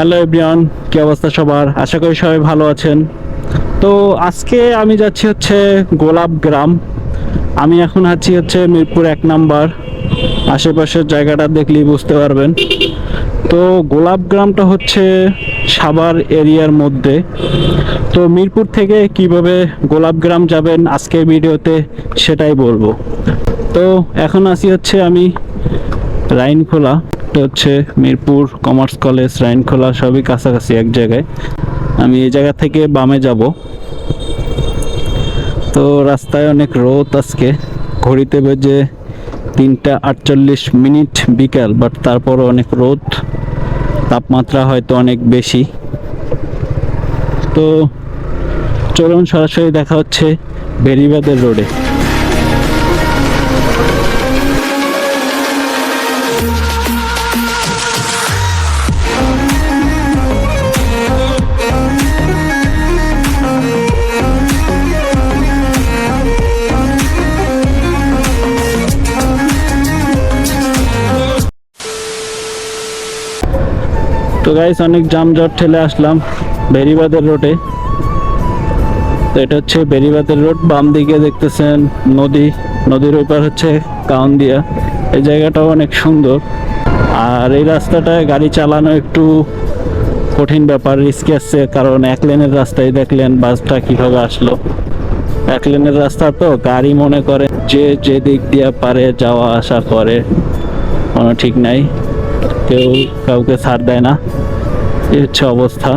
Hello everyone, কি অবস্থা সবার? আশা করি সবাই ভালো আছেন। তো আজকে আমি যাচ্ছি হচ্ছে গোলাপ গ্রাম। আমি এখন আছি হচ্ছে মিরপুর এক নাম্বার। আশেপাশের জায়গাটা দেখলেই বুঝতে পারবেন। তো গোলাপ গ্রামটা হচ্ছে সাভার এরিয়ার মধ্যে। তো মিরপুর থেকে কীভাবে গোলাপ গ্রাম যাবেন আজকে ভিডিওতে সেটাই বলব। তো এখন আসি হচ্ছে আমি রাইনখোলা। এটা হচ্ছে মিরপুর কমার্স কলেজ, রাইনখোলা, সবই কাছাকাছি এক জায়গায়। আমি এই জায়গা থেকে বামে যাব। তো রাস্তায় অনেক রোদ আজকে। ঘড়িতে বেজে তিনটা আটচল্লিশ মিনিট বিকাল বাট তারপরও অনেক রোদ। তাপমাত্রা হয়তো অনেক বেশি। তো চলুন সরাসরি দেখা হচ্ছে বেরিবাদের রোডে। তো গাইস অনেক জামজট ঠেলে আসলাম বেরিবাদের রোডে তো এটা হচ্ছে বেরিবাদের রোড বাম দিকে দেখতেছেন নদী। নদীর ওপার হচ্ছে কাউন্দিয়া। এই জায়গাটাও অনেক সুন্দর। আর এই রাস্তাটায় গাড়ি চালানো একটু কঠিন ব্যাপার রিস্কি আসছে কারণ এক লেনের রাস্তায় দেখলেন বাসটা কীভাবে আসলো। এক লেনের রাস্তা তো, গাড়ি মনে করে যে যে দিক দিয়ে পারে যাওয়া আসা করে। কোনো ঠিক নাই। কেউ কাউকে ছাড় দেয় না। এই হচ্ছে অবস্থা।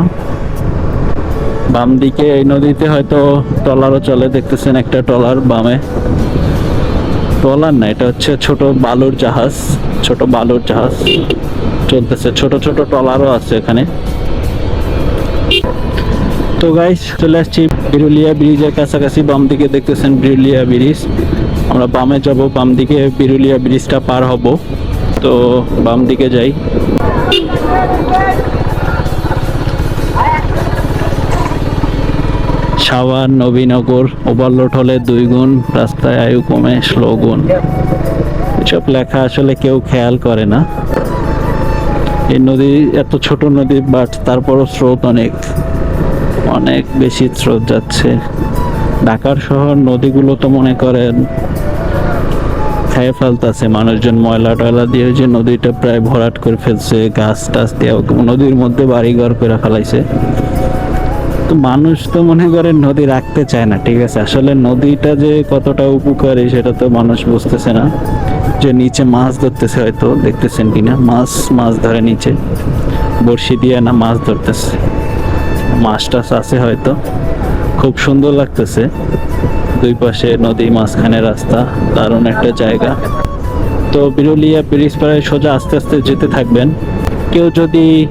বাম দিকে এই নদীতে হয়তো ট্রলারও চলে, দেখতেছেন একটা ট্রলার বামে। ট্রলার না, এটা হচ্ছে ছোট বালুর জাহাজ, ছোট বালুর জাহাজ চলতেছে। ছোট ছোট ট্রলারও আছে এখানে। তো গাইস চলে আসছি বিরুলিয়া ব্রিজের কাছাকাছি। বাম দিকে দেখতেছেন বিরুলিয়া ব্রিজ। আমরা বামে যাব, বাম দিকে বিরুলিয়া ব্রিজটা পার হব। তো বাম দিকে যাই। সাভার নবীনগর ওভারলোড হলে দুই গুণ, রাস্তায় আয়ু কমে স্লো গুণ। এসব লেখা আসলে কেউ খেয়াল করে না। এই নদী, এত ছোট নদী বাট তারপরও স্রোত অনেক। অনেক বেশি স্রোত যাচ্ছে। ঢাকার শহর নদীগুলো তো মনে করেন খেয়ে ফেলতেছে। মানুষজন ময়লা টয়লা দিয়ে যে নদীটা প্রায় ভরাট করে ফেলছে, গাছ টাছ দিয়ে নদীর মধ্যে বাড়িঘর করে ফেলাইছে। তো মানুষ তো মনে করেন নদী রাখতে চায় না, ঠিক আছে? আসলে নদীটা যে কতটা উপকারী সেটা তো মানুষ বুঝতেছে না। যে নিচে মাছ ধরতেছে হয়তো, দেখতেছেন কিনা? মাছ মাছ ধরে নিচে। বড়শি দিয়ে না মাছ ধরতেছে। মাছ টাছ আছে হয়তো। খুব সুন্দর লাগতেছে। দুই পাশে নদী মাঝখানে রাস্তা, দারুণ একটা জায়গা। তো বিরুলিয়া ব্রিজ পাড়ায় সোজা আস্তে আস্তে যেতে থাকবেন। কেউ যদি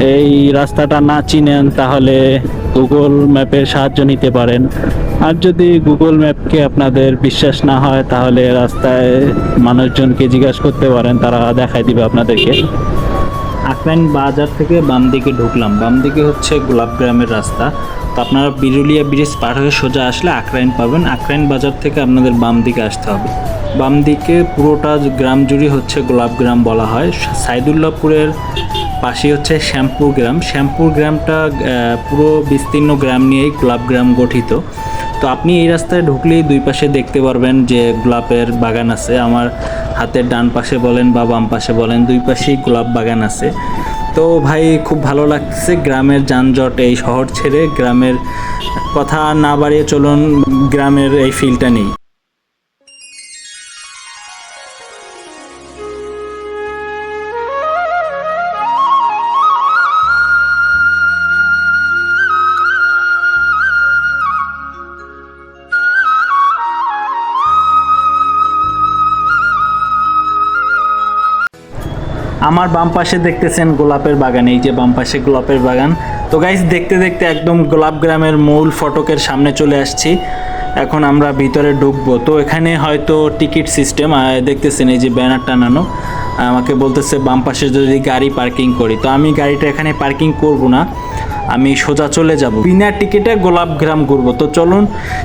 এই রাস্তাটা না চিনেন, তাহলে গুগল ম্যাপের সাহায্য নিতে পারেন। আর যদি গুগল ম্যাপকে আপনাদের বিশ্বাস না হয়, তাহলে রাস্তায় মানুষজনকে জিজ্ঞাসা করতে পারেন, তারা দেখাই দিবে আপনাদেরকে। আকরাইন বাজার থেকে বাম দিকে ঢুকলাম। বাম দিকে হচ্ছে গোলাপগ্রামের রাস্তা। তো আপনারা বিরুলিয়া ব্রিজ পার হয়ে সোজা আসলে আকরাইন পাবেন। আকরাইন বাজার থেকে আপনাদের বাম দিকে আসতে হবে। বাম দিকে পুরোটা গ্রাম জুড়ে হচ্ছে গোলাপগ্রাম বলা হয়। সাইদুল্লাপুরের পাশে হচ্ছে শ্যামপুর গ্রাম। শ্যামপুর গ্রামটা পুরো বিস্তীর্ণ গ্রাম নিয়েই গোলাপ গ্রাম গঠিত। তো আপনি এই রাস্তায় ঢুকলেই দুই পাশে দেখতে পারবেন যে গোলাপের বাগান আছে। আমার হাতের ডান পাশে বলেন বা বাম পাশে বলেন, দুই পাশেই গোলাপ বাগান আছে। তো ভাই, খুব ভালো লাগছে গ্রামের যানজট এই শহর ছেড়ে। গ্রামের কথা না বাড়িয়ে চলুন, গ্রামের এই ফিলটা নেই। আমার বাম পাশে দেখতেছেন গোলাপের বাগান, এই যে বাম পাশে গোলাপের বাগান। তো গাইস দেখতে দেখতে একদম গোলাপ গ্রামের মূল ফটকের সামনে চলে আসছি। এখন আমরা ভিতরে ঢুকবো। তো এখানে হয়তো টিকিট সিস্টেম দেখতেছেন এই যে ব্যানার টানানো। আমাকে বলতেছে বাম পাশে যদি গাড়ি পার্কিং করি। তো আমি গাড়িটা এখানে পার্কিং করব না। আমি সোজা চলে যাব। বিনা টিকিটে গোলাপ গ্রাম ঘুরবো। তো চলুন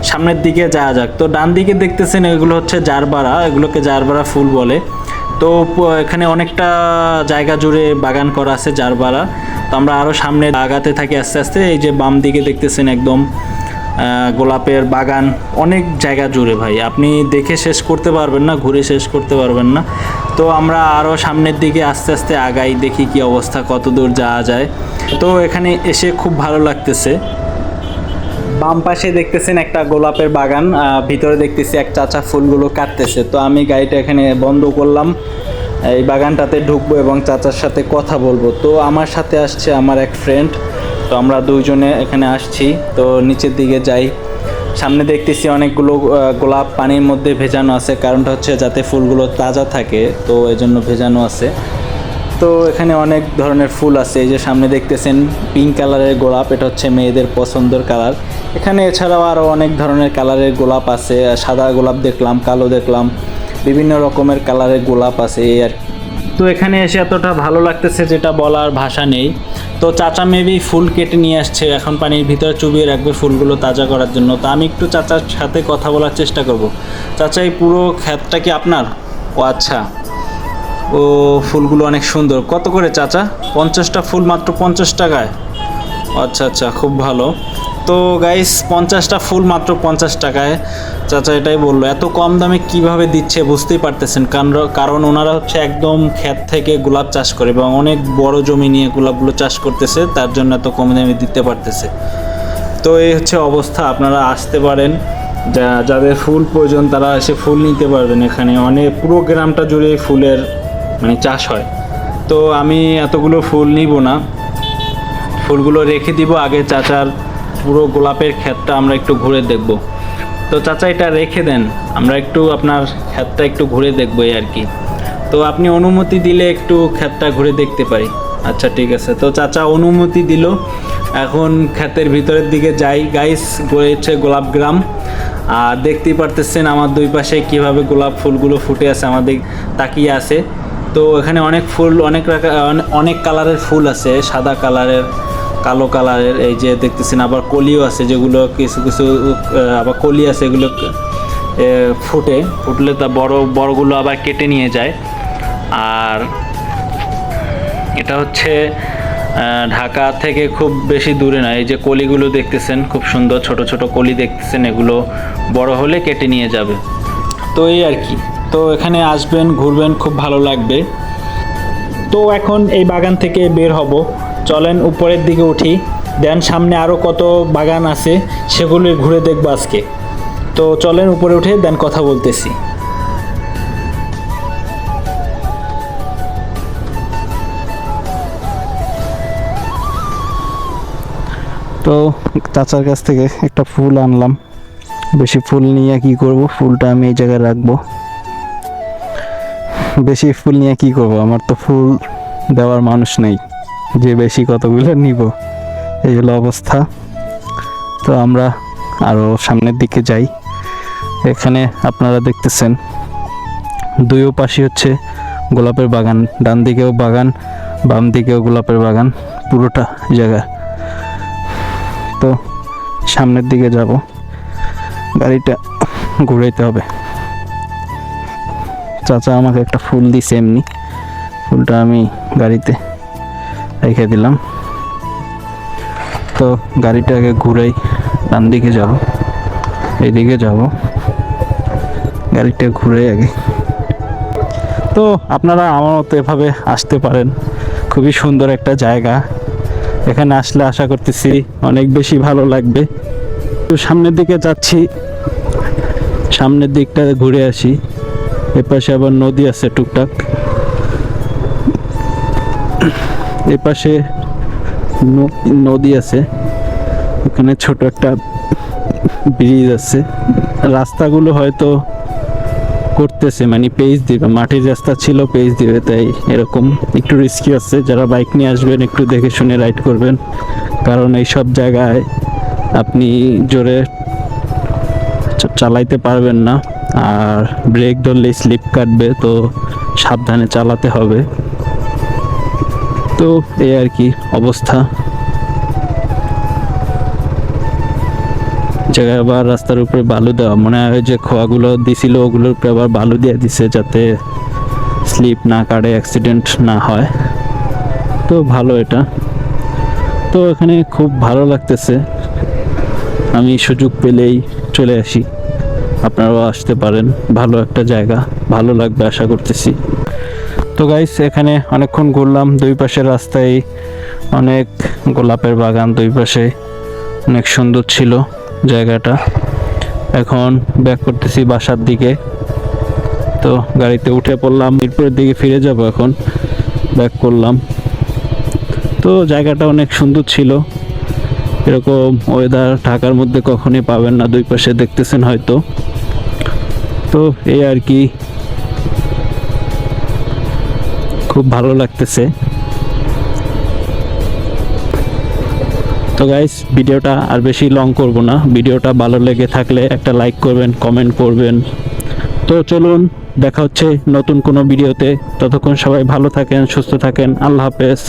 সামনের দিকে যাওয়া যাক। তো ডান দিকে দেখতেছেন এগুলো হচ্ছে জারবারা। এগুলোকে জারবারা ফুল বলে। তো এখানে অনেকটা জায়গা জুড়ে বাগান করা আছে জারবারা। তো আমরা আরও সামনে আগাতে থাকি আস্তে আস্তে, এই যে বাম দিকে দেখতেছেন একদম গোলাপের বাগান। অনেক জায়গা জুড়ে ভাই, আপনি দেখে শেষ করতে পারবেন না, ঘুরে শেষ করতে পারবেন না। তো আমরা আরও সামনের দিকে আস্তে আস্তে আগাই, দেখি কি অবস্থা কত দূর যাওয়া যায়। তো এখানে এসে খুব ভালো লাগতেছে। বাম পাশে দেখতেছেন একটা গোলাপের বাগান ভিতরে দেখতেছি এক চাচা ফুলগুলো কাটতেছে। তো আমি গাড়িটা এখানে বন্ধ করলাম, এই বাগানটাতে ঢুকবো এবং চাচার সাথে কথা বলব। তো আমার সাথে আসছে আমার এক ফ্রেন্ড তো আমরা দুইজনে এখানে আসছি। তো নিচের দিকে যাই। সামনে দেখতেছি অনেকগুলো গোলাপ পানির মধ্যে ভেজানো আছে, কারণটা হচ্ছে যাতে ফুলগুলো তাজা থাকে, তো এজন্য ভেজানো আছে। তো এখানে অনেক ধরনের ফুল আছে, এই যে সামনে দেখতেছেন পিঙ্ক কালারের গোলাপ, এটা হচ্ছে মেয়েদের পছন্দের কালার এখানে এছাড়াও আরও অনেক ধরনের কালারের গোলাপ আছে সাদা গোলাপ দেখলাম, কালো দেখলাম, বিভিন্ন রকমের কালারের গোলাপ আছে এই আর। তো এখানে এসে এতটা ভালো লাগতেছে যেটা বলার ভাষা নেই। তো চাচা মেবি ফুল কেটে নিয়ে আসছে, এখন পানির ভিতরে চুবিয়ে রাখবে ফুলগুলো তাজা করার জন্য। তো আমি একটু চাচার সাথে কথা বলার চেষ্টা করব। চাচা, এই পুরো ক্ষেতটা কি আপনার? ও আচ্ছা। ও, ফুলগুলো অনেক সুন্দর। কত করে চাচা? পঞ্চাশটা ফুল মাত্র পঞ্চাশ টাকায়? আচ্ছা আচ্ছা খুব ভালো। তো গাইস পঞ্চাশটা ফুল মাত্র পঞ্চাশ টাকায়। চাচা এটাই বলল, এত কম দামে কীভাবে দিচ্ছে বুঝতেই পারতেছেন কারণ কারণ ওনারা হচ্ছে একদম ক্ষেত থেকে গোলাপ চাষ করে এবং অনেক বড় জমি নিয়ে গোলাপগুলো চাষ করতেছে, তার জন্য এত কম দামে দিতে পারতেছে। তো এই হচ্ছে অবস্থা, আপনারা আসতে পারেন। যা যাদের ফুল প্রয়োজন তারা এসে ফুল নিতে পারবেন এখানে। অনেক পুরো গ্রামটা জুড়ে ফুলের মানে চাষ হয়। তো আমি এতগুলো ফুল নিব না। ফুলগুলো রেখে দিব, আগে চাচার পুরো গোলাপের ক্ষেতটা আমরা একটু ঘুরে দেখব। তো চাচা, এটা রেখে দেন। আমরা একটু আপনার ক্ষেতটা একটু ঘুরে দেখব আর কি। তো আপনি অনুমতি দিলে একটু ক্ষেতটা ঘুরে দেখতে পারি। আচ্ছা ঠিক আছে। তো চাচা, অনুমতি দিল। এখন ক্ষেতের ভিতরের দিকে যাই। গাইস গড়েছে গোলাপ গ্রাম। আর দেখতেই পারতেছেন আমার দুই পাশে কীভাবে গোলাপ ফুলগুলো ফুটে আছে, আমাদের তাকিয়ে আছে। তো এখানে অনেক ফুল, অনেক অনেক কালারের ফুল আছে, সাদা কালারের। কালো কালারের, এই যে দেখতেছেন আবার কলিও আছে যেগুলো কিছু কিছু আবার কলি আছে এগুলো ফুটে। ফুটলে তা বড়, বড়গুলো আবার কেটে নিয়ে যায়। আর এটা হচ্ছে ঢাকা থেকে খুব বেশি দূরে না, এই যে কলিগুলো দেখতেছেন, খুব সুন্দর ছোট ছোট কলি দেখতেছেন, এগুলো বড় হলে কেটে নিয়ে যাবে। তো এই আর কি, তো এখানে আসবেন, ঘুরবেন, খুব ভালো লাগবে। তো এখন এই বাগান থেকে বের হব। চলেন উপরের দিকে উঠি। দেন সামনে আরও কত বাগান আছে, সেগুলো ঘুরে দেখব আজকে। তো চলেন উপরে উঠে দেন কথা বলতেছি। তো চাচার কাছ থেকে একটা ফুল আনলাম। বেশি ফুল নিয়ে কি করব? ফুলটা আমি এই জায়গায় রাখব। বেশি ফুল নিয়ে কি করব? আমার তো ফুল দেওয়ার মানুষ নেই। যে বেশি কতগুলো নিব, এই হলো অবস্থা। তো আমরা আরও সামনের দিকে যাই। এখানে আপনারা দেখতেছেন দুইও পাশে হচ্ছে গোলাপের বাগান, ডান দিকেও বাগান, বাম দিকেও গোলাপের বাগান, পুরোটা জায়গা। তো সামনের দিকে যাব, গাড়িটা ঘুরাইতে হবে। চাচা আমাকে একটা ফুল দিছে এমনি, ফুলটা আমি গাড়িতে রেখে দিলাম। তো গাড়িটাকে ঘুরাই ডান দিকে যাব। এইদিকে যাব। গাড়িটা ঘুরে আগে। তো আপনারা আমার মতো এভাবে আসতে পারেন। খুবই সুন্দর একটা জায়গা। এখানে আসলে আশা করতেছি অনেক বেশি ভালো লাগবে। তো সামনের দিকে যাচ্ছি। সামনের দিকটা ঘুরে আসি। এপাশে আবার নদী আছে টুকটাক। এপাশে ন- নদী আছে। ওখানে ছোট একটা ব্রিজ আছে। রাস্তাগুলো হয়তো করতেছে মানে পেজ দিবে। মাটির রাস্তা ছিল পেজ দিবে, তাই এরকম একটু রিস্কি আছে। যারা বাইক নিয়ে আসবেন, একটু দেখে শুনে রাইড করবেন। কারণ এই সব জায়গায় আপনি জোরে চালাইতে পারবেন না। আর ব্রেক ধরলে স্লিপ কাটবে, তো সাবধানে চালাতে হবে। তো এই আর কি অবস্থা। জায়গায় আবার রাস্তার উপরে বালু দেওয়া। মনে হয় যে খোয়াগুলো দিছিল, ওগুলোর উপরে আবার বালু দিয়ে দিছে যাতে স্লিপ না কাটে, অ্যাক্সিডেন্ট না হয়। তো ভালো এটা। তো এখানে খুব ভালো লাগতেছে। আমি সুযোগ পেলেই চলে আসি। আপনারাও আসতে পারেন। ভালো একটা জায়গা। ভালো লাগবে আশা করতেছি। তো গাইস এখানে অনেকক্ষণ ঘুরলাম, দুই পাশের রাস্তায় অনেক গোলাপের বাগান, দুই পাশে অনেক সুন্দর ছিল জায়গাটা। এখন ব্যাক করতেছি বাসার দিকে। তো গাড়িতে উঠে পড়লাম, মিরপুরের দিকে ফিরে যাব এখন ব্যাক করলাম। তো জায়গাটা অনেক সুন্দর ছিল। এরকম ওয়েদার ঢাকার মধ্যে কখনই পাবেন না, দুই পাশে দেখতেছেন হয়তো। তো এই আর কি খুব ভালো লাগতেছে। তো গাইস ভিডিওটা আর বেশি লং করব না। ভিডিওটা ভালো লেগে থাকলে একটা লাইক করবেন কমেন্ট করবেন। তো চলুন, দেখা হচ্ছে নতুন কোনো ভিডিওতে। ততক্ষণ সবাই ভালো থাকেন, সুস্থ থাকেন। আল্লাহ হাফেজ।